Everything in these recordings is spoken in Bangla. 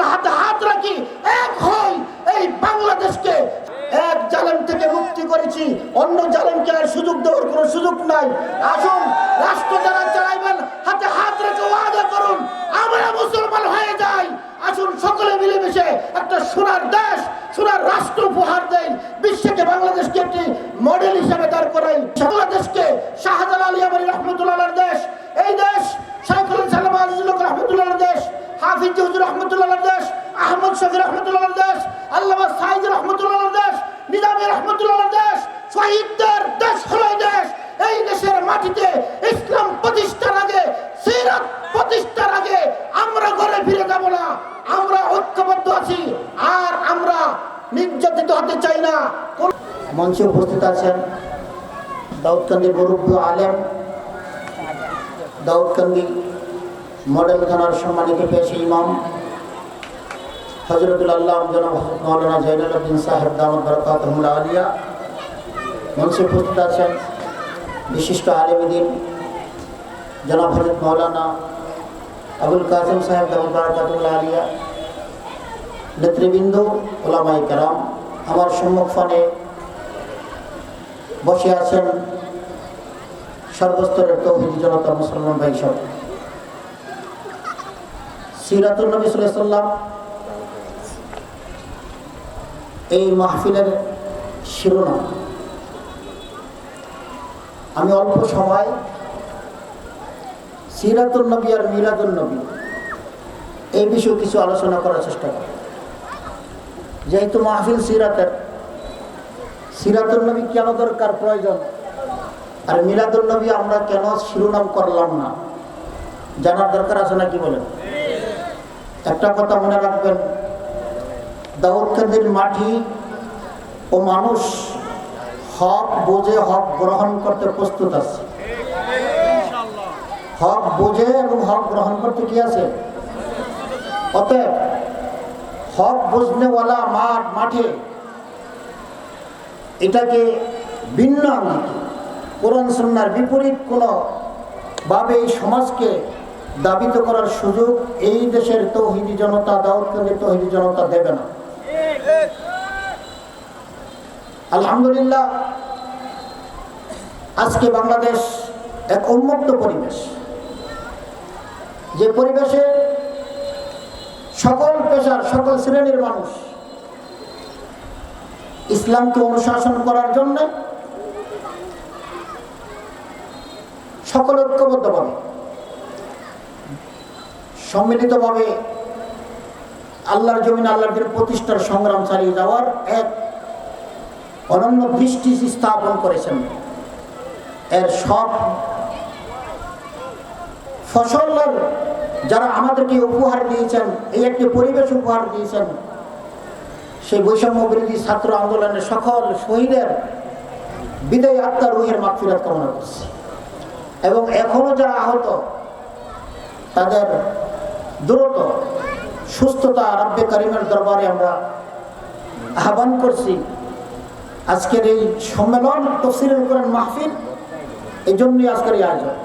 আসুন হাতে হাত রাখি, এক হই এই বাংলাদেশকে। এক জালেম থেকে মুক্তি করেছি, অন্য জালেমকে আর সুযোগ দেওয়ার কোনো সুযোগ নাই। আসুন, রাষ্ট্র যারা চালাইবেন, হাতে হাত রেখে ওয়াদা করুন, আমরা মুসলমান হয়ে যাই। আসুন, সকলে মিলেমিশে একটা সোনার দেশ, সোনার রাষ্ট্র উপহার দেয় বিশ্বকে বাংলাদেশকে একটি মডেল হিসেবে দাঁড় করাই। বাংলাদেশকে শাহজালাল আলী আমার রহমতুল্লাহর দেশ এই দেশ সাইফুল সালাম আজিজুল রহমতুল্লাহর দেশ হাফিজ হুজুর রহমতুল্লাহর দেশ আহমদ শফি রহমতুল্লাহর দেশ আল্লামা সাইদ রহমতুল্লাহর দেশ নিজামী রহমতুল্লাহর দেশ শহীদদের দেশ হলো এই দেশ এই দেশের মাটিতে ইসলাম প্রতিষ্ঠার আগে সিরাত প্রতিষ্ঠার আগে আমরা ঘরে ফিরে যাব না আমরা ঐক্যবদ্ধ আছি আর আমরা নির্যাতিত হতে চাই না। মঞ্চে উপস্থিত আছেন দাউদকান্দি মুরব্বী আলেম, দাউদকান্দি মডেল থানার সম্মানিত পেশি ইমাম হজরতুল আল্লাহ মৌলানা জৈনুল উদ্দিন সাহেব দামদ বরকাতহুল্লাহ আলিয়া, মঞ্চে উপস্থিত আছেন বিশিষ্ট আলেমদিন জনাব হজরত মৌলানা আবুল কাসিম সাহেব দামদ বরকাতুল্লাহ আলিয়া, নেতৃবৃন্দ ওলামাই কালাম আমার সম্মুখফানে বসে আছেন সর্বস্তরের তৌহিদ জনতা মুসলমান ভাই সব। সিরাতুল নবী সাল্লাম এই মাহফিলের শিরোনাম। আমি অল্প সময় সিরাতুল নবী আর মিলাদুল নবী এই বিষয়ে কিছু আলোচনা করার চেষ্টা করি যেহেতু মাহফিল সিরাতের। সিরাতুল নবী কেন দরকার? প্রয়োজন। আর মিলাদুল নবী আমরা কেন শিরোনাম করলাম না? জানার দরকার আছে নাকি বলেন? একটা কথা মনে রাখবেন দাউদকান্দির মাটি ও মানুষ হক বোঝে, হক গ্রহণ করতে প্রস্তুত আছে। হক বোঝে এবং হক গ্রহণ করতে কি আছে? অতএব হক বুঝনেওয়ালা মাঠ, মাঠে। এটাকে ভিন্ন আঙ্গিকে, কোরআন সন্ন্যার বিপরীত কোনো ভাবে এই সমাজকে দাবিত করার সুযোগ এই দেশের তৌহিদি জনতা দাউদকান্দির তৌহিদি জনতা দেবে না। আলহামদুলিল্লাহ, আজকে বাংলাদেশ এক উন্মুক্ত পরিবেশ। যে পরিবেশে সকল পেশার, সকল শ্রেণির মানুষ ইসলামকে অনুশাসন করার জন্য সকল ঐক্যবদ্ধভাবে সম্মিলিতভাবে আল্লাহর জমিন আল্লাহর দিন প্রতিষ্ঠার সংগ্রাম চালিয়ে যাওয়ার এক অনন্য দৃষ্টি স্থাপন করেছেন। এর সব ফসলের যারা আমাদেরকে উপহার দিয়েছেন, এই একটি পরিবেশ উপহার দিয়েছেন, সেই বৈষম্য বিরোধী ছাত্র আন্দোলনের সকল শহীদের বিদায় আত্মার রুহের মাগফিরাত কামনা করছি। এবং এখনও যারা আহত, তাদের দ্রুত সুস্থতা রাব্বে করিমের দরবারে আমরা আহ্বান করছি। আজকের এই সম্মেলন তফসিলের কোরআন মাহফিল, এই জন্যই আজকের এই আয়োজন।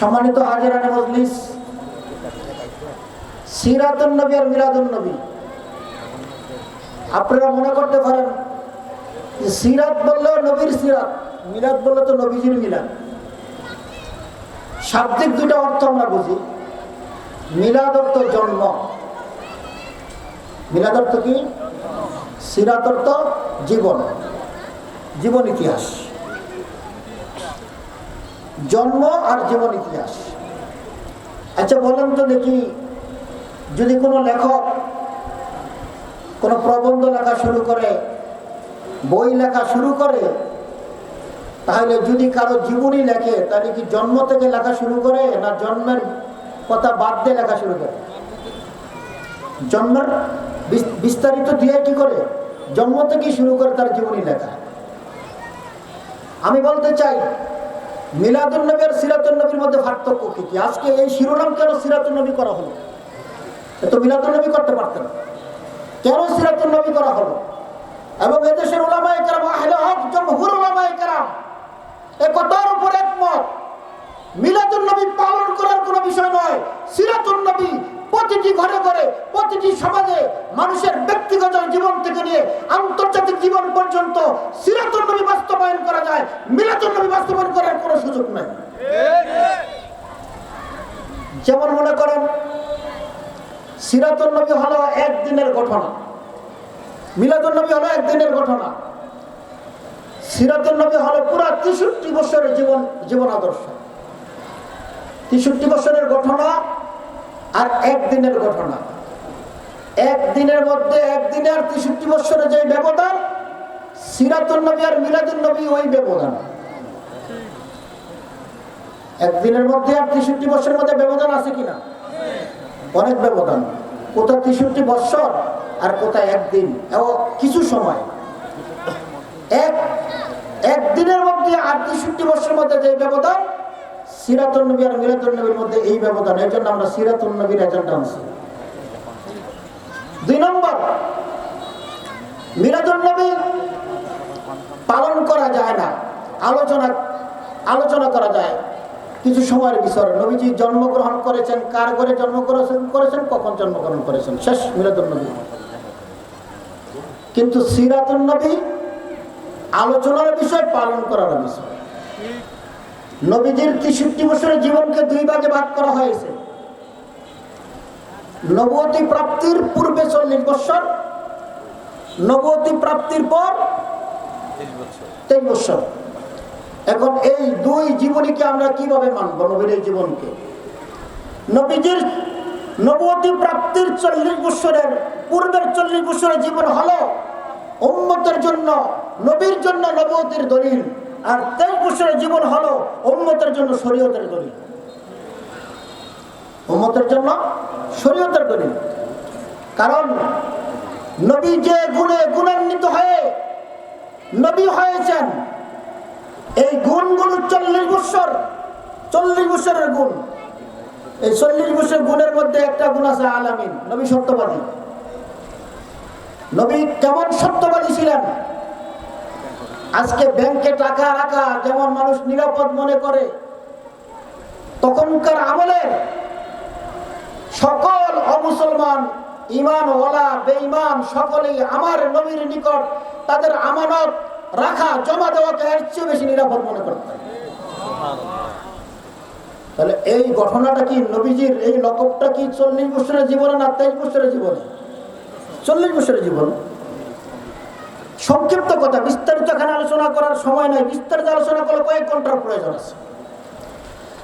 সম্মানিত হাজিরানে মজলিস সিরাতুল নবী আর মিলাদুল নবী। আপনারা মনে করতে পারেন সিরাত বললেও নবীর সিরাত, মিলাদ বললে তো নবীজির মিলাদ। শাব্দিক দুটা অর্থ আমরা বুঝি। মিলাদ অর্থ জন্ম। মিলাদ অর্থ কি? সিরাত অর্থ জীবন। জীবন ইতিহাস। জন্ম আর জীবন ইতিহাস। আচ্ছা বলেন তো দেখি, যদি কোনো লেখক কোনো প্রবন্ধ লেখা শুরু করে, বই লেখা শুরু করে, তাহলে যদি কারও জীবনী লেখে, তাহলে কি জন্ম থেকে লেখা শুরু করে না জন্মের কথা বাদ দিয়ে লেখা শুরু করে? জন্মের বিস- বিস্তারিত দিয়ে কি করে? জন্ম থেকেই শুরু করে তার জীবনী লেখা। আমি বলতে চাই মিলাদুল নবী আর সিরাতুল নবীর মধ্যে পার্থক্য কি কি? আজকে এই শিরোনাম কেন সিরাতুল নবী করা হলো? এত তো মিলাদুল নবী করতে পারতেন কেন সিরাতুল নবী করা হলো? এবং এদেশের ওলামায়ে কেরাম আহলে হক জমহুর ওলামায়ে কেরাম এ কথার উপর একমত। মিলাদুল নবী পালন করার কোনো বিষয় নয়। সিরাতুল নবী প্রতিটি ঘরে ঘরে, প্রতিটি সমাজে মানুষের ব্যক্তিগত জীবন থেকে নিয়ে আন্তর্জাতিক জীবন পর্যন্ত সিরাতুল বাস্তবায়ন করা যায়, মিলাতুল বাস্তবায়ন করার কোনো সুযোগ নাই। যেমন মনে করেন, সিরাতুল নবী হলো একদিনের ঘটনা। মিলাদুল হলো একদিনের ঘটনা। সিরাতুল নবী হলো পুরা তেষট্টি বছরের জীবন জীবন আদর্শ। তেষট্টি বছরের ঘটনা আর একদিনের ঘটনা। একদিনের মধ্যে একদিনে আর তেষট্টি বছরের যে ব্যবধান সিরাতুল নবী আর মিলাদুল নবী ওই ব্যবধান। একদিনের মধ্যে আর তেষট্টি বছরের মধ্যে ব্যবধান আছে কিনা? অনেক ব্যবধান। কোথায় তেষট্টি বৎসর আর কোথায় একদিন? কিছু সময়। এক একদিনের মধ্যে আর তেষট্টি বছরের মধ্যে যে ব্যবধান সিরাতুল নবী আর মিরাতুল নবীর মধ্যে এই ব্যবধান এই জন্য আমরা সিরাতুল নবীর এজেন্ডা আনছি। দুই নম্বর মিরাতুল নবী পালন করা যায় না, আলোচনা আলোচনা করা যায়। কিছু সময়ের বিষয় নবীজি জন্মগ্রহণ করেছেন, কার ঘরে জন্মগ্রহণ করেছেন, কখন জন্মগ্রহণ করেছেন? শেষ মিরাতুল নবী। কিন্তু সিরাতুল নবী আলোচনার বিষয় পালন করার বিষয়। নবীজির তেষট্টি বছরের জীবনকে দুই ভাগে ভাগ করা হয়েছে। নবতী প্রাপ্তির পূর্বে চল্লিশ বছর নবতী প্রাপ্তির পর তেইশ বছর এখন এই দুই জীবনীকে আমরা কীভাবে মানব নবীর এই জীবনকে? নবীজির নবতী প্রাপ্তির চল্লিশ বছরের পূর্বের চল্লিশ বছরের জীবন হলো উম্মতের জন্য নবীর জন্য নবতির দলিল। আর তেইশ বছরের জীবন হলো উম্মতের জন্য শরীয়তের দলিল। উম্মতের জন্য শরীয়তের দলিল। কারণ নবী যে গুণে গুণান্বিত হয়ে নবী হয়েছেন, এই গুণগুলো চল্লিশ বছর, চল্লিশ বছরের গুণ। এই চল্লিশ বছর গুণের মধ্যে একটা গুণ আছে আলামিন, নবী সত্যবাদী। নবী কেমন সত্যবাদী ছিলেন? আজকে ব্যাংকে টাকা রাখা যেমন মানুষ নিরাপদ মনে করে, তখনকার আমলে সকল অমুসলমান ইমান ওলা বেঈমান, সকলেই আমার নবীর নিকট তাদের আমানত রাখা, জমা দেওয়াকে এর চেয়ে বেশি নিরাপদ মনে করতেন তাহলে এই ঘটনাটা কি নবীজির এই লকবটা কি চল্লিশ বছরের জীবনে না তেইশ বছরের জীবনে? চল্লিশ বছরের জীবন। সংক্ষিপ্ত কথা বিস্তারিত এখানে আলোচনা করার সময় নয় বিস্তারিত আলোচনা করলে কয়েক ঘণ্টার প্রয়োজন আছে।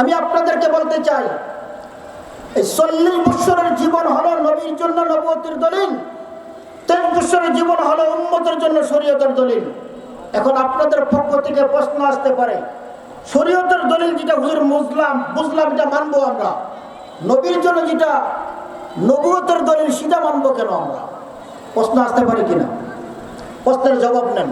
আমি আপনাদেরকে বলতে চাই, এই চল্লিশ বছরের জীবন হলো নবীর জন্য নবতির দলিল, তেইশ বছরের জীবন হলো উন্মতের জন্য শরীয়তের দলিল। এখন আপনাদের পক্ষ থেকে প্রশ্ন আসতে পারে, শরীয়তের দলিল যেটা হুজুর মুসলাম বুঝলাম এটা মানবো আমরা। নবীর জন্য যেটা নবুয়তের দলিল, সেটা মানবো কেন আমরা? প্রশ্ন আসতে পারে কিনা? প্রশ্নের জবাব নেন।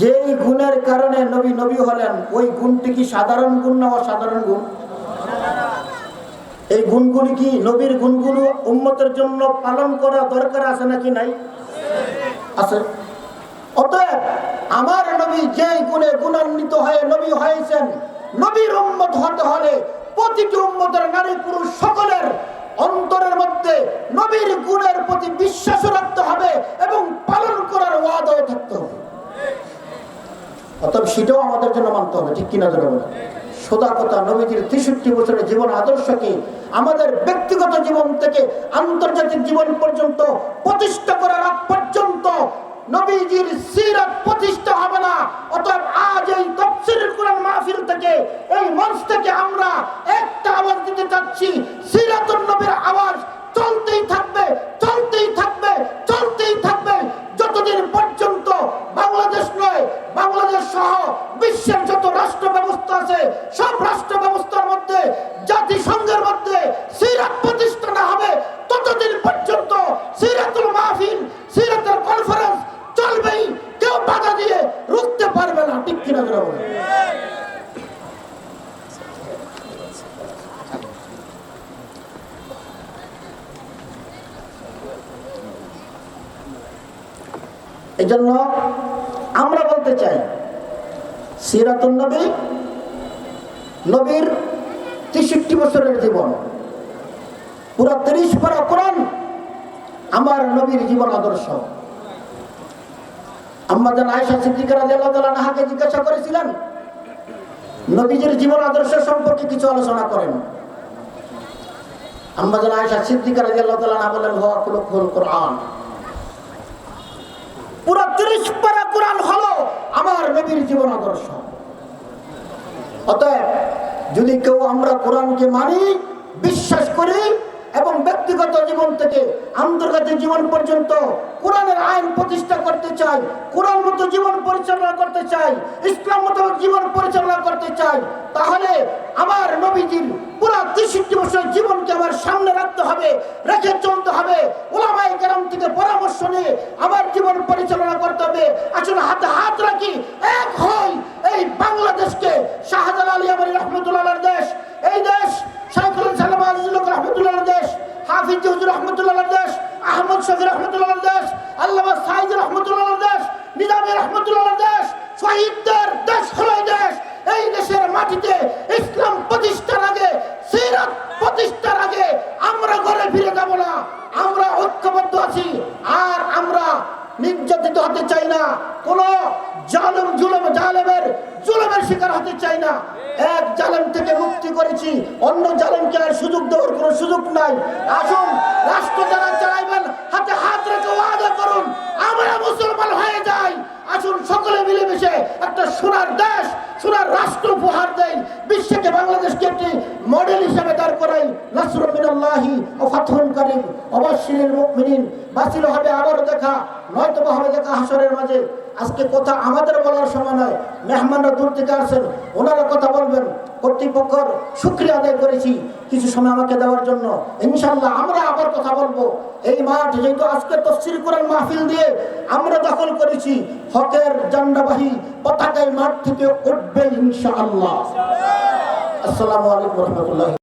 যেই গুণের কারণে নবী নবী হলেন, ওই গুণটি কি সাধারণ গুণ না অসাধারণ গুণ? এই গুণগুলি কি নবীর গুণগুলো উন্মতের জন্য পালন করা দরকার আছে নাকি নাই? আছে। অতএব আমার নবী যে গুণে গুণান্বিত হয়ে নবী হয়েছেন, নবীর উন্মত হতে হলে প্রতিটি উম্মতের নারী পুরুষ সকলের অন্তরের মধ্যে নবীর গুণের প্রতি বিশ্বাস রাখতে হবে এবং পালন করার ওয়াদাও থাকতে হবে অতএব সেটাও আমাদের জন্য মানতে হবে, ঠিক কিনা ধরে বলে সোদা কথা, নবীজির তেষট্টি বছরের জীবন আদর্শকে আমাদের ব্যক্তিগত জীবন থেকে আন্তর্জাতিক জীবন পর্যন্ত প্রতিষ্ঠা করার আগ পর্যন্ত নবীজির প্রতিষ্ঠা আজ এই থেকে মঞ্চ থেকে আমরা একটা আওয়াজ দিতে চাচ্ছি সিরাতুন নবীর আওয়াজ চলতেই থাকবে চলতেই থাকবে চলতেই থাকবে যতদিন পর্যন্ত বাংলাদেশ নয় বাংলাদেশ সহ বিশ্বের যত রাষ্ট্র ব্যবস্থা আছে সব রাষ্ট্র ব্যবস্থার মধ্যে জাতিসংঘের মধ্যে সিরাত প্রতিষ্ঠা না হবে ততদিন পর্যন্ত সিরাতুল মাহফিল সিরাতের কনফারেন্স চলবেই কেউ বাধা দিয়ে রুখতে পারবে না ঠিক কিনা বলে। এই জন্য আমরা বলতে চাই সিরাতুল নবী, নবীর তেষট্টি বছরের জীবন। পুরো তিরিশ পারা আমার নবীর জীবন আদর্শ। আম্মাজান আয়েশা সিদ্দিকা রাদিয়াল্লাহু তাআলা নাহাকে জিজ্ঞাসা করেছিলেন, নবীজির জীবন আদর্শ সম্পর্কে কিছু আলোচনা করেন। আম্মাজান আয়েশা সিদ্দিকা রাদিয়াল্লাহু তাআলা না বলেন হুয়া খুলুকুল কোরআন। পুরো 30 পারা কোরআন হলো আমার নবীর জীবন আদর্শ। অতএব যদি কেউ আমরা কোরআনকে মানি, বিশ্বাস করি এবং ব্যক্তিগত জীবন থেকে আন্তর্জাতিক জীবন পর্যন্ত কোরআনের আইন প্রতিষ্ঠা করতে চাই, কোরআন মতো জীবন পরিচালনা করতে চাই, ইসলাম মতো জীবন পরিচালনা করতে চাই, তাহলে আমার নবীজির পুরো তেষট্টি বছর জীবনকে আমার সামনে রাখতে হবে, রেখে চলতে হবে ওলামাই কেরাম থেকে পরামর্শ নিয়ে আমার জীবন পরিচালনা করতে হবে। আসলে হাতে হাত রাখি, এক হই এই বাংলাদেশকে শাহজালাল আলী আমার রহমতুল্লাহ দেশ। এই দেশ আজিজুল রহমতুল্লাহ দেশ, হাফিজ হুজুর রহমতুল্লাহ দেশ, আহমদ শফি রহমতুল্লাহ দেশ, আল্লামা সাইদ রহমতুল্লাহ দেশ, নিজামী রহমতুল্লাহ দেশ, শহীদদের দেশ হলো দেশ। এই দেশের মাটিতে ইসলাম প্রতিষ্ঠার আগে, সিরাত প্রতিষ্ঠার আগে আমরা ঘরে ফিরে যাব না। আমরা ঐক্যবদ্ধ আছি, আর আমরা নির্যাতিত হতে চাই না। কোন জালেম, জুলুম, জালেমের, জুলুমের শিকার হতে চাই না। এক জালেম থেকে মুক্তি করেছি, অন্য জালেমকে আর সুযোগ দেওয়ার কোনো সুযোগ নাই। আসুন, রাষ্ট্র যারা চালাইবেন, হাতে হাত রেখে ওয়াদা করুন, আমরা মুসলমান হয়ে যাই। আসুন, সকলে মিলেমিশে একটা সোনার দেশ সোনার রাষ্ট্র উপহার দেন বিশ্বকে বাংলাদেশকে একটি মডেল হিসেবে দাঁড় করাই মিনাল্লাহি ও ফাতহুন কারীম। অবশ্যই মুমিনিন বাসিল হবে আবারও দেখা নয়তো হবে দেখা হাসরের মাঝে। আজকে কথা আমাদের বলার সময় নয়, মেহমানরা দূর থেকে আসেন, ওনারা কথা বলবেন। কর্তৃপক্ষর শুক্রিয়া আদায় করেছি কিছু সময় আমাকে দেওয়ার জন্য। ইনশাল্লাহ আমরা আবার কথা বলব। এই মাঠ যেহেতু আজকে তফসিল করেন মাহফিল দিয়ে আমরা দখল করেছি, হকের জান্ডাবাহী পতাকায় মাঠ থেকে উঠবে ইনশাআল্লাহ। আসসালামু আলাইকুম রহমতুল্লাহ।